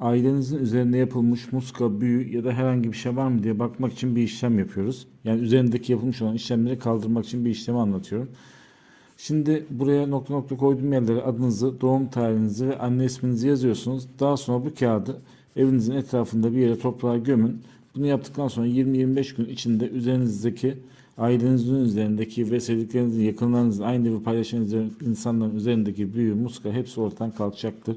ailenizin üzerinde yapılmış muska, büyü ya da herhangi bir şey var mı diye bakmak için bir işlem yapıyoruz. Yani üzerindeki yapılmış olan işlemleri kaldırmak için bir işlemi anlatıyorum. Şimdi buraya nokta nokta koyduğum yerlere adınızı, doğum tarihinizi ve anne isminizi yazıyorsunuz. Daha sonra bu kağıdı evinizin etrafında bir yere toprağa gömün. Bunu yaptıktan sonra 20-25 gün içinde üzerinizdeki ailenizin üzerindeki ve sevdiklerinizin, yakınlarınızın, aynı evi paylaşan insanların üzerindeki büyü, muska hepsi ortadan kalkacaktır.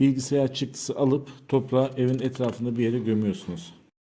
bilgisayar çıktısı alıp toprağa evin etrafında bir yere gömüyorsunuz.